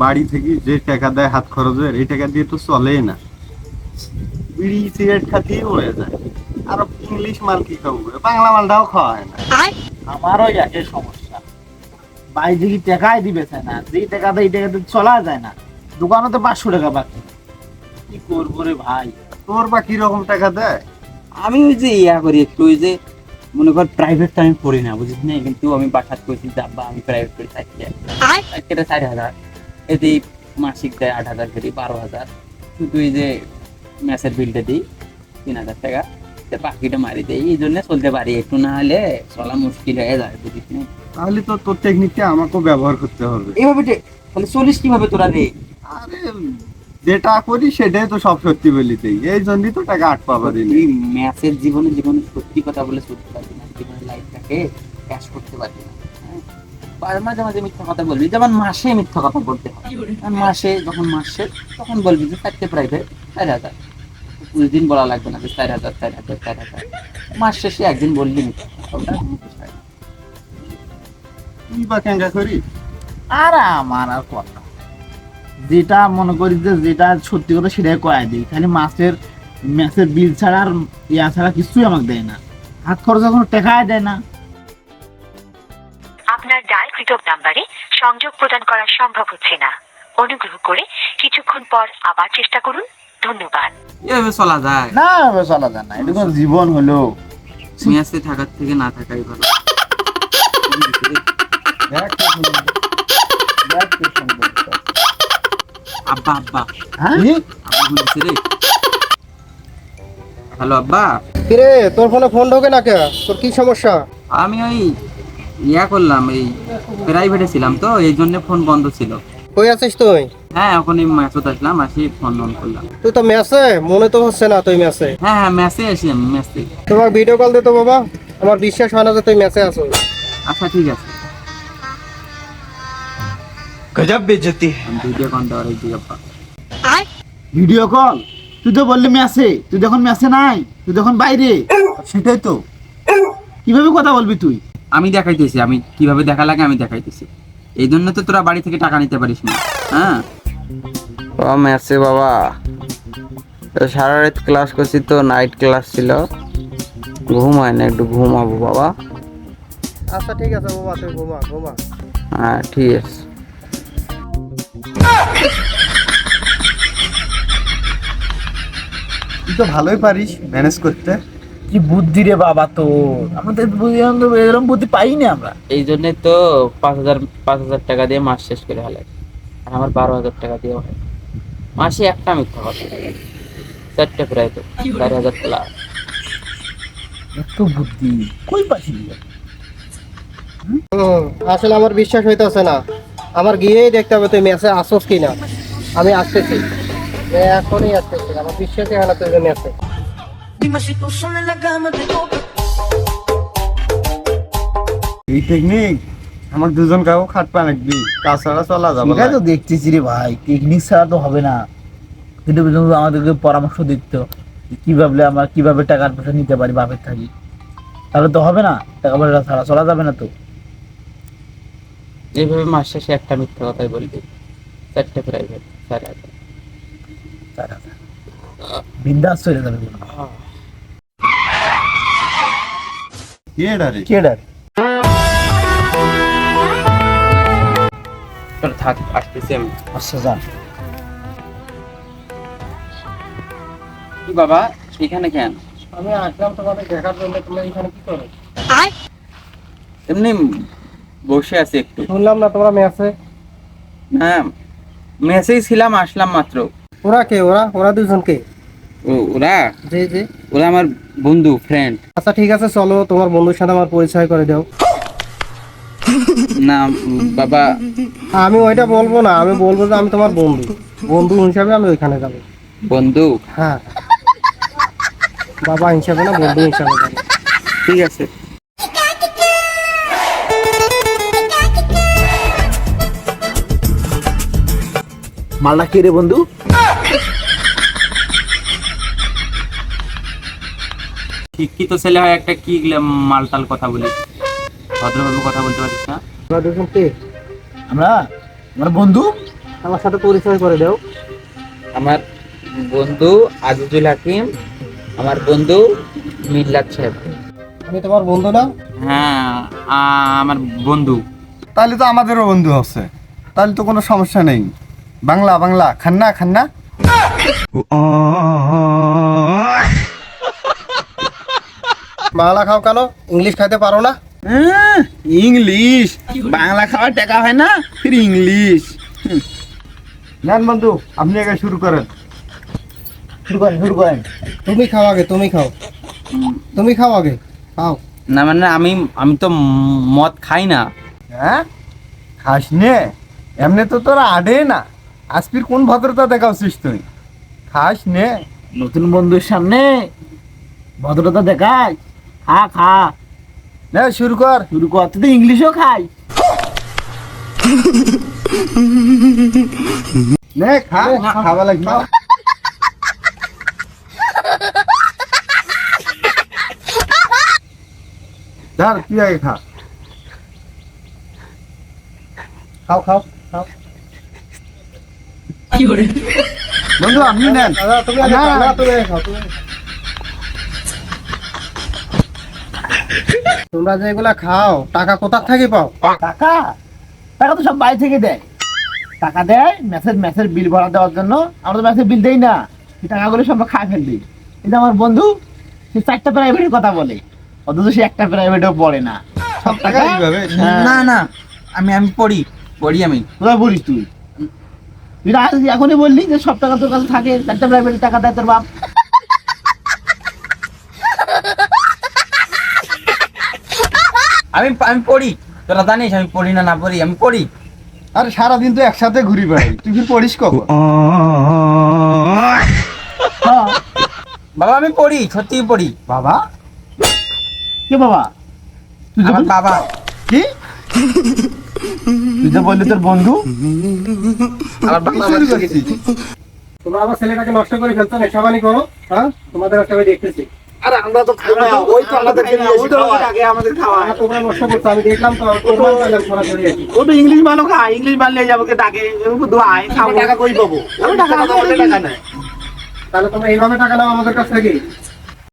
বাড়ি থেকে যে টাকা দেয় হাত খরচের এই টাকা দিয়ে তো চলেই না। বিড়ি সিগারেট খাতেই হয়ে যায়। আর ইংলিশ মাল কি খাব? বাংলা মালটাও খাওয়া হয় না আমারও একই সমস্যা। ভাই যে কি টাকাই দিবে না? যেই টাকা দেয় এই টাকাতে চলা যায় না দোকানে তো পাঁচশো টাকা বাকি। কি করব রে ভাই? তোর বা কি রকম টাকা দেয়? আমি ওই যে ইয়া করি একটু ওই যে মনে কর প্রাইভেট তো আমি পড়ি না বুঝিস না? কিন্তু আমি বাসাত করছি যাবা আমি প্রাইভেট করে থাকি এটা চার হাজার। এতে মাসিক দেয় আট হাজার করি বারো হাজার। শুধু এই যে ম্যাচের বিলটা দিই তিন হাজার টাকা। বাকিটা মারি দেয় এই জন্য চলতে পারি। একটু না হলে চলা মুশকিল হয়ে যায় বুঝিস না? তাহলে তো তোর টেকনিকটা আমাকেও ব্যবহার করতে হবে। এইভাবে তাহলে চল্লিশ কীভাবে তোরা রে? আরে যেটা করি সেটাই তো সব সত্যি বলিতেই এই জন্যই তো টাকা আট পাবা দিন ম্যাচের জীবনে জীবনে সত্যি কথা বলে চলতে পারবি না জীবনে লাইফটাকে ক্যাশ করতে পারবি না। হ্যাঁ? মাঝে মাঝে মিথ্যা কথা বলবি। যেমন মাসে মিথ্যা কথা বলতে হয়। মাসে যখন মাসে তখন বলবি যে চারটে প্রাইভেট চার হাজার। দুই দিন বলা লাগবে না যে চার হাজার চার হাজার চার হাজার। মাস শেষে একদিন বললি মিথ্যা। তুই বা কেঙ্গা করি? আর আমার আর কথা যেটা মনে করি যে যেটা সত্যি কথা সেটাই কয়ে দিই খালি মাছের ম্যাচের বিল ছাড়া আর ইয়া ছাড়া কিছুই আমাকে দেয় না হাত খরচ কোনো টাকাই দেয় না আপনার ডায়ালকৃত নাম্বারে সংযোগ প্রদান করা সম্ভব হচ্ছে না অনুগ্রহ করে কিছুক্ষণ পর আবার চেষ্টা করুন ধন্যবাদ এভাবে চলা যায় না এভাবে চলা যায় না এটা জীবন হলো মেয়াসে থাকার থেকে না থাকাই ভালো দেখ দেখ। আব্বা আব্বা। হ্যাঁ? আব্বা বলছে রে। হ্যালো আব্বা। কিরে তোর ফোনে ফোন ঢোকে না কে? তোর কি সমস্যা? আমি ওই ইয়া করলাম এই প্রাইভেটে ছিলাম তো এই জন্য ফোন বন্ধ ছিল। কই আছিস তুই? হ্যাঁ এখন এই ম্যাচত আসলাম আসি ফোন অন করলাম। তুই তো ম্যাচে মনে তো হচ্ছে না তুই ম্যাচে হ্যাঁ হ্যাঁ ম্যাচে আসি আমি ম্যাচে তোমার ভিডিও কল দে তো বাবা। আমার বিশ্বাস হয় না যে তুই ম্যাচে আছো আচ্ছা ঠিক আছে। গজব বেজতি ভিডিও কল দেওয়ার এই আব্বা ভিডিও কল তুই তো বললি মেসে তুই যখন মেসে নাই তুই যখন বাইরে সেটাই তো। কীভাবে কথা বলবি তুই? আমি দেখাইতেছি আমি কীভাবে দেখা লাগে আমি দেখাইতেছি। এই জন্য তো তোরা বাড়ি থেকে টাকা নিতে পারিস না। হ্যাঁ? ও মেসে বাবা সারা রাত ক্লাস করছি তো নাইট ক্লাস ছিল। ঘুম হয় না একটু ঘুমাবো বাবা। আচ্ছা ঠিক আছে বাবা তুই ঘুমা ঘুমা। হ্যাঁ ঠিক আছে। তুই তো ভালোই পারিস ম্যানেজ করতে। কি বুদ্ধি রে বাবা তো আমাদের বুদ্ধি এরকম বুদ্ধি পাই না আমরা। এই জন্য তো পাঁচ হাজার পাঁচ হাজার টাকা দিয়ে মাস শেষ করে আর আমার বারো হাজার টাকা দিয়ে হয়। মাসে একটা মিথ্যা কথা। চারটে প্রায় তো চার হাজার প্লাস এত বুদ্ধি। কই পাচ্ছি আসলে আমার বিশ্বাস হইতেছে না। আমার গিয়েই দেখতে হবে তুই ম্যাচে আসোস কি না আমি আসতেছি। এখনই আসতেছি। আমার বিশ্বাসই হয় না তুই ম্যাচে এই টেকনিক আমার দুজন কাউ খাট পা রাখবি তাছাড়া চলা যাবে না। তো দেখতেছি রে ভাই। টেকনিক ছাড়া তো হবে না। কিন্তু আমাদেরকে পরামর্শ দিত যে কীভাবে আমরা কীভাবে টাকার পয়সা নিতে পারি বাপের থাকি। তাহলে তো হবে না। টাকা পয়সা ছাড়া চলা যাবে না তো। এইভাবে মাস শেষে একটা মিথ্যা কথাই বলবি চারটে প্রাইভেট চার হাজার। চার হাজার। বিন্দাস চলে যাবে তোর থাক আসতেছি আমি। আচ্ছা কি বাবা এখানে কেন? আমি আসলাম তোমাদের দেখার জন্য তুমি এখানে কি করো? এমনি বসে আছি একটু। শুনলাম না তোমরা ম্যাচে হ্যাঁ মেসেই ছিলাম আসলাম মাত্র। ওরা কে? ওরা? ওরা দুজন কে ও ওরা? জি জি। ওরা আমার বন্ধু ফ্রেন্ড আচ্ছা ঠিক আছে চলো তোমার বন্ধুর সাথে আমার পরিচয় করে দাও। না বাবা। আমি ওইটা বলব না আমি বলব যে আমি তোমার বন্ধু। বন্ধু হিসাবে আমি ওইখানে যাব। বন্ধু? হ্যাঁ। বাবা হিসাবে না বন্ধু হিসাবে যাব। ঠিক আছে। মালটা কে রে বন্ধু? শিক্ষিত ছেলে হয় একটা কি মালটাল কথা বলিস ভদ্রভাবে কথা বলতে পারিস না? আমরা আমার? বন্ধু? আমার সাথে পরিচয় করে দাও। আমার বন্ধু আজিজুল হাকিম আমার বন্ধু মিল্লাত সাহেব। আমি তোমার বন্ধু না? হ্যাঁ আমার বন্ধু। তাহলে তো আমাদেরও বন্ধু আছে। তাহলে তো কোনো সমস্যা নেই। বাংলা বাংলা খান্না খান্না। বাংলা খাও কেন ইংলিশ খাইতে পারো না। হ্যাঁ, ইংলিশ। বাংলা খাওয়ার টাকা হয় না ফির ইংলিশ। নেন বন্ধু আপনি আগে শুরু করেন। শুরু করেন শুরু করেন। তুমি খাও আগে তুমি খাও। তুমি খাও আগে খাও। না মানে আমি আমি তো মদ খাই না। হ্যাঁ? খাস নে। এমনি তো তোরা আডে না। আজপির কোন ভদ্রতা দেখাচ্ছিস তুই? খাস নে। নতুন বন্ধুর সামনে ভদ্রতা দেখায় খা খা। নে শুরু কর। শুরু কর তুই তো ইংলিশও খাই নে খা। খাওয়া লাগবে। ধর তুই আগে খা। খাও খাও খাও। বন্ধু আপনি নেন। তোমরা যে এগুলা খাও টাকা কোথা থেকে পাও? টাকা? টাকা তো সব বাড়ি থেকে দেয়। টাকা দেয় ম্যাসেজ ম্যাসেজ বিল ভরা দেওয়ার জন্য। আমরা তো ম্যাসেজ বিল দেই না। এই টাকাগুলো সব খায় ফেলবি কিন্তু আমার বন্ধু সে চারটা প্রাইভেটের কথা বলে। অথচ সে একটা প্রাইভেটেও পড়ে না। সব টাকা হ্যাঁ। না না। আমি আমি পড়ি। পড়ি আমি। কোথায় বলিস তুই? তুই এখনই বললি যে সব টাকা তোর কাছে থাকে চারটা প্রাইভেটের টাকা দেয় তোর বাপ। আমি আমি পড়ি। তোরা জানিস আমি পড়ি না না পড়ি আমি পড়ি। আরে সারাদিন তো একসাথে ঘুরি বেড়াই তুই কি পড়িস কখন? হ্যাঁ। বাবা আমি পড়ি সত্যি পড়ি। বাবা? কে বাবা? তুই বাবা। কি? তুই যে বললি তোর বন্ধু? তোমরা আমার ছেলেটাকে নষ্ট করে ফেলছো নেশাবানি করো হ্যাঁ? তোমাদের একটা আমি দেখতেছি। আরে আমরা তো খাই ওই তো আমাদেরকে নিয়ে এসে আগে আমাদের খাওয়া। তোমরা নষ্ট করছ আমি দেখলাম তো সরাসরি ও ইংলিশ ভালো খায় ইংলিশ যাব কে ডাকে দোয়াই খাব। টাকা কই পাবো? আমি টাকা না টাকা নাই। তাহলে তোমরা এইভাবে টাকা নাও আমাদের কাছ থেকে।